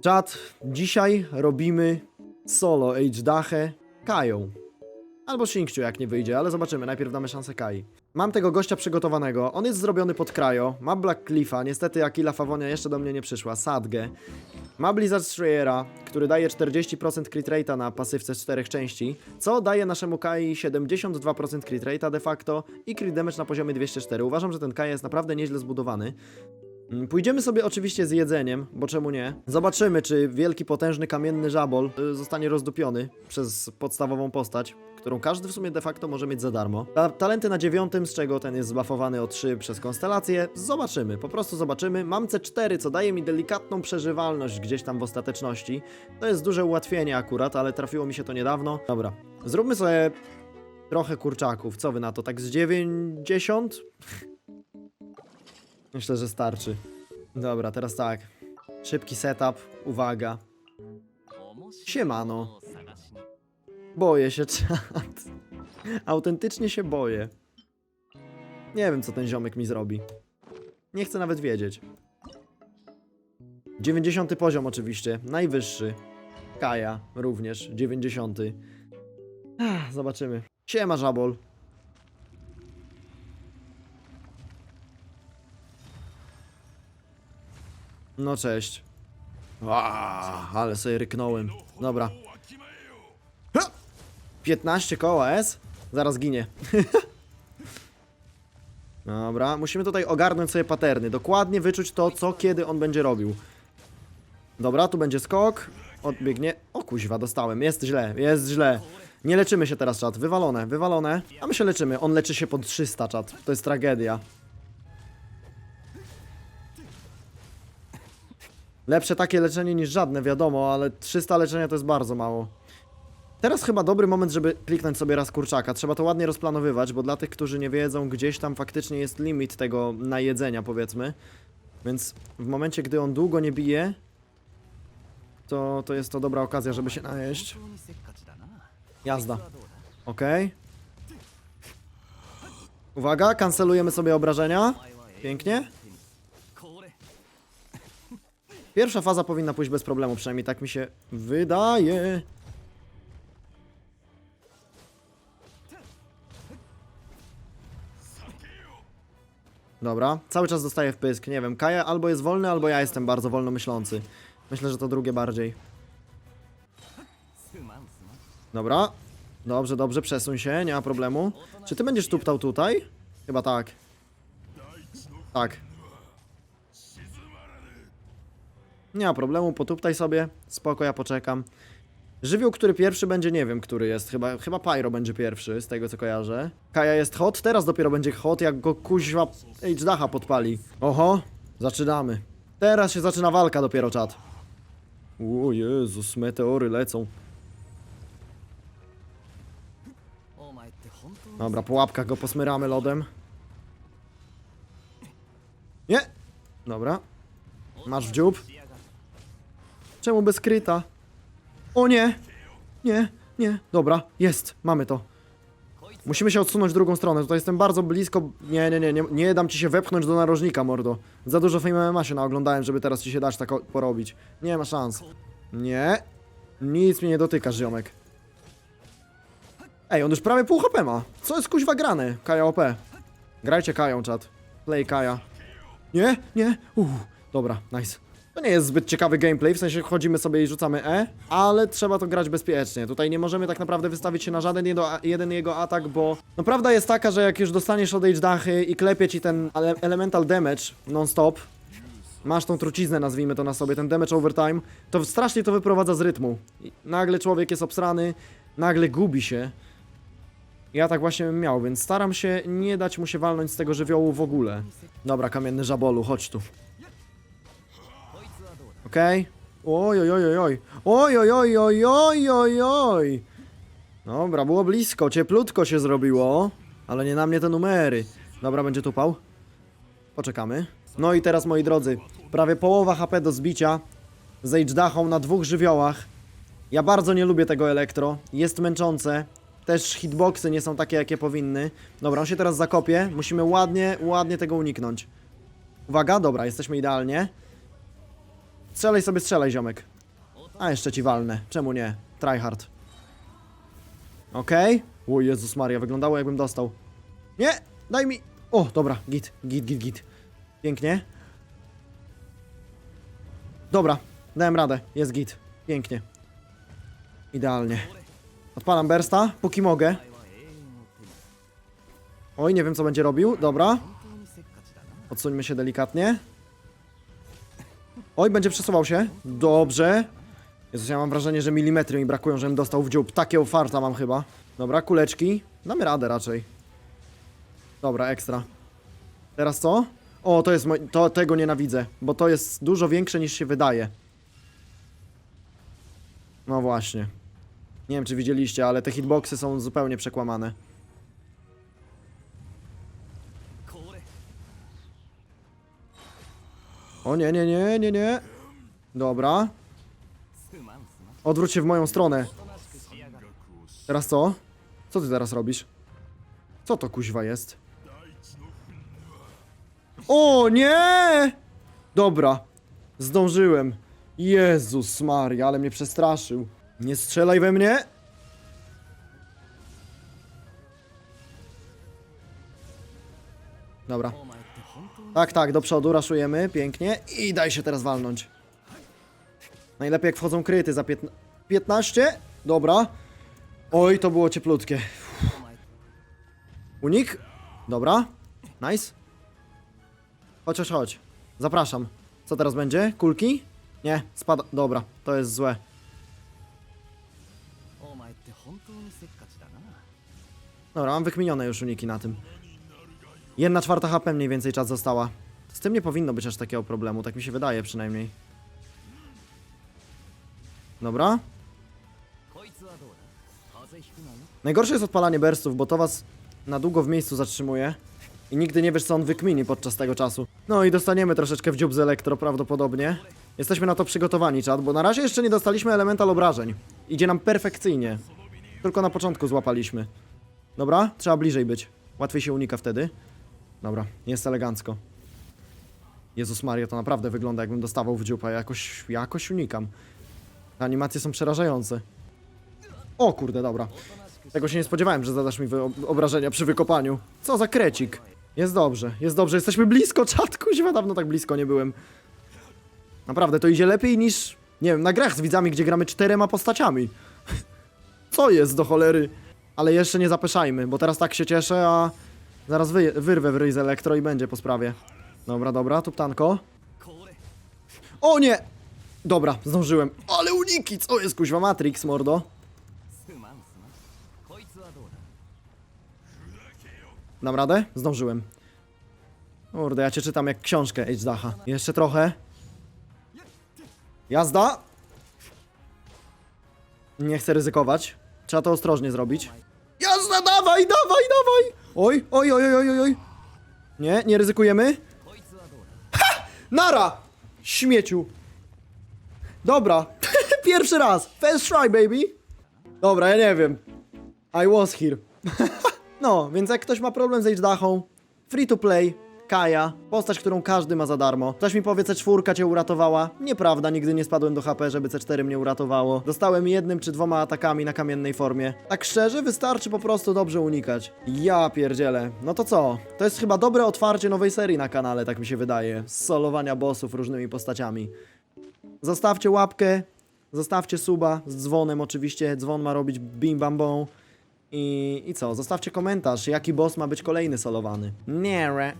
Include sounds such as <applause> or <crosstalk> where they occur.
Czad, dzisiaj robimy solo H-Dachę Kają. Albo Shinkciu, jak nie wyjdzie, ale zobaczymy. Najpierw damy szansę Kai. Mam tego gościa przygotowanego. On jest zrobiony pod krajo. Ma Black Cliffa. Niestety Akila Favonia jeszcze do mnie nie przyszła. Sadgę. Ma Blizzard Strayera, który daje 40% crit rate'a na pasywce z czterech części, co daje naszemu Kai 72% crit rate'a de facto i crit damage na poziomie 204. Uważam, że ten Kai jest naprawdę nieźle zbudowany. Mm, Pójdziemy sobie oczywiście z jedzeniem, bo czemu nie? Zobaczymy, czy wielki, potężny, kamienny żabol y, zostanie rozdupiony przez podstawową postać, którą każdy w sumie de facto może mieć za darmo. Ta talenty na dziewiątym, z czego ten jest zbafowany o 3 przez konstelację, zobaczymy, po prostu zobaczymy. Mam C4, co daje mi delikatną przeżywalność gdzieś tam w ostateczności. To jest duże ułatwienie akurat, ale trafiło mi się to niedawno. Dobra, zróbmy sobie trochę kurczaków. Co wy na to, tak z 90? Myślę, że starczy. Dobra, teraz tak. Szybki setup, uwaga. Siemano. Boję się, <laughs> czat. Autentycznie się boję. Nie wiem, co ten ziomek mi zrobi. Nie chcę nawet wiedzieć. 90 poziom oczywiście, najwyższy. Kaja również, 90. Ach, Zobaczymy. Siema, żabol. No cześć. Aaaa, ale sobie ryknąłem. Dobra. Ha! 15 koła S? Zaraz ginie. <laughs> Dobra, musimy tutaj ogarnąć sobie paterny. Dokładnie wyczuć to, co kiedy on będzie robił. Dobra, tu będzie skok. Odbiegnie. O kuźwa, dostałem. Jest źle, jest źle. Nie leczymy się teraz, czat. Wywalone, wywalone. A my się leczymy. On leczy się pod 300, czat. To jest tragedia. Lepsze takie leczenie niż żadne, wiadomo, ale 300 leczenia to jest bardzo mało. Teraz chyba dobry moment, żeby kliknąć sobie raz kurczaka. Trzeba to ładnie rozplanowywać, bo dla tych, którzy nie wiedzą, gdzieś tam faktycznie jest limit tego najedzenia, powiedzmy. Więc w momencie, gdy on długo nie bije, to, to jest to dobra okazja, żeby się najeść. Jazda. Okej. Uwaga, kancelujemy sobie obrażenia. Pięknie. Pierwsza faza powinna pójść bez problemu, przynajmniej tak mi się wydaje. Dobra, cały czas dostaję wpysk, nie wiem, Kaja albo jest wolny, albo ja jestem bardzo wolno myślący. Myślę, że to drugie bardziej. Dobra, dobrze, dobrze, przesuń się, nie ma problemu. Czy ty będziesz tuptał tutaj? Chyba tak. Tak. Nie ma problemu, potuptaj sobie. Spoko, ja poczekam. Żywioł, który pierwszy będzie, nie wiem, który jest. Chyba, chyba Pyro będzie pierwszy, z tego co kojarzę. Kaja jest hot, teraz dopiero będzie hot, jak go kuźwa H-Dacha podpali. Oho, zaczynamy. Teraz się zaczyna walka dopiero, czat. O Jezus, meteory lecą. Dobra, po łapkach go posmyramy lodem. Nie! Dobra. Masz w dziób. Czemu bez kryta? O nie! Nie, nie. Dobra, jest. Mamy to. Musimy się odsunąć w drugą stronę. Tutaj jestem bardzo blisko. Nie, nie, nie, nie. Nie dam ci się wepchnąć do narożnika, mordo. Za dużo Fame MMA się naoglądałem, żeby teraz ci się dać tak porobić. Nie ma szans. Nie. Nic mnie nie dotyka, ziomek. Ej, on już prawie pół HP ma. Co jest kuźwa grane? Kaja OP. Grajcie Kają, czat. Play Kaja. Nie, nie. Uuu, dobra, nice. To nie jest zbyt ciekawy gameplay, w sensie chodzimy sobie i rzucamy E, ale trzeba to grać bezpiecznie. Tutaj nie możemy tak naprawdę wystawić się na żaden jeden jego atak, bo no prawda jest taka, że jak już dostaniesz odejść dachy i klepie ci ten ele elemental damage non-stop, masz tą truciznę, nazwijmy to na sobie, ten damage overtime, to strasznie to wyprowadza z rytmu. I nagle człowiek jest obsrany, nagle gubi się. Ja tak właśnie bym miał, więc staram się nie dać mu się walnąć z tego żywiołu w ogóle. Dobra, kamienny żabolu, chodź tu. Okej. Oj, oj, oj, oj, oj. Oj, oj, oj, oj, oj, oj, oj. Dobra, było blisko, cieplutko się zrobiło. Ale nie na mnie te numery. Dobra, będzie tupał. Poczekamy. No i teraz, moi drodzy, prawie połowa HP do zbicia. Z H-Dachą na dwóch żywiołach. Ja bardzo nie lubię tego elektro. Jest męczące. Też hitboxy nie są takie, jakie powinny. Dobra, on się teraz zakopie. Musimy ładnie, ładnie tego uniknąć. Uwaga, dobra, jesteśmy idealnie. Strzelaj sobie, strzelaj, ziomek. A jeszcze ci walnę. Czemu nie? Tryhard. Okej. Okay. O Jezus Maria, wyglądało jakbym dostał. Nie! Daj mi... O, dobra, git, git, git, git. Pięknie. Dobra, dałem radę, jest git. Pięknie. Idealnie. Odpalam bursta, póki mogę. Oj, nie wiem co będzie robił, dobra. Odsuńmy się delikatnie. Oj, będzie przesuwał się. Dobrze. Jezus, ja mam wrażenie, że milimetry mi brakują, żebym dostał w dziób. Takiego farta mam chyba. Dobra, kuleczki. Damy radę raczej. Dobra, ekstra. Teraz co? O, to jest moj... To, tego nienawidzę, bo to jest dużo większe niż się wydaje. No właśnie. Nie wiem, czy widzieliście, ale te hitboxy są zupełnie przekłamane. O nie, nie, nie, nie, nie. Dobra. Odwróć się w moją stronę. Teraz co? Co ty teraz robisz? Co to kuźwa jest? O nie! Dobra. Zdążyłem. Jezus Maria, ale mnie przestraszył. Nie strzelaj we mnie! Dobra. Tak, tak, do przodu raszujemy, pięknie. I daj się teraz walnąć. Najlepiej jak wchodzą kryty za 15. Dobra. Oj, to było cieplutkie. Unik. Dobra. Nice. Chodź, chodź, chodź. Zapraszam. Co teraz będzie? Kulki? Nie, spada. Dobra, to jest złe. Dobra, mam wykminione już uniki na tym. Jedna czwarta HP mniej więcej czas została. Z tym nie powinno być aż takiego problemu, tak mi się wydaje przynajmniej. Dobra. Najgorsze jest odpalanie burstów, bo to was na długo w miejscu zatrzymuje. I nigdy nie wiesz, co on wykmini podczas tego czasu. No i dostaniemy troszeczkę w dziób z elektro prawdopodobnie. Jesteśmy na to przygotowani, czad, bo na razie jeszcze nie dostaliśmy elemental obrażeń. Idzie nam perfekcyjnie. Tylko na początku złapaliśmy. Dobra, trzeba bliżej być. Łatwiej się unika wtedy. Dobra, jest elegancko. Jezus Maria, to naprawdę wygląda jakbym dostawał w dziupa. Jakoś, jakoś unikam. Te animacje są przerażające. O kurde, dobra. Tego się nie spodziewałem, że zadasz mi obrażenia przy wykopaniu. Co za krecik. Jest dobrze, jest dobrze. Jesteśmy blisko, czat, kuźwa, dawno tak blisko nie byłem. Naprawdę, to idzie lepiej niż, nie wiem, na grach z widzami, gdzie gramy czterema postaciami. <laughs> Co jest do cholery? Ale jeszcze nie zapeszajmy, bo teraz tak się cieszę, a Zaraz wy, wyrwę ryj z elektro i będzie po sprawie. Dobra, dobra, tuptanko. O nie! Dobra, zdążyłem. Ale uniki! Co jest kuźwa Matrix, mordo? Dam radę? Zdążyłem. Kurde, ja cię czytam jak książkę H. Dacha. Jeszcze trochę. Jazda! Nie chcę ryzykować. Trzeba to ostrożnie zrobić. Jazda, dawaj, dawaj, dawaj! Oj, oj, oj, oj, oj, oj. Nie, nie ryzykujemy. Ha! Nara! Śmieciu. Dobra. <laughs> Pierwszy raz. First try, baby. Dobra, ja nie wiem. I was here. <laughs> no, więc jak ktoś ma problem z dachą, free to play, Kaja, postać, którą każdy ma za darmo. Ktoś mi powie, C4 cię uratowała. Nieprawda, nigdy nie spadłem do HP, żeby C4 mnie uratowało. Dostałem jednym czy dwoma atakami na kamiennej formie. Tak szczerze, wystarczy po prostu dobrze unikać. Ja pierdzielę. No to co? To jest chyba dobre otwarcie nowej serii na kanale, tak mi się wydaje. Solowania bossów różnymi postaciami. Zostawcie łapkę, zostawcie suba z dzwonem oczywiście. Dzwon ma robić bim bam bom. I, I co? Zostawcie komentarz, jaki boss ma być kolejny solowany. Nie.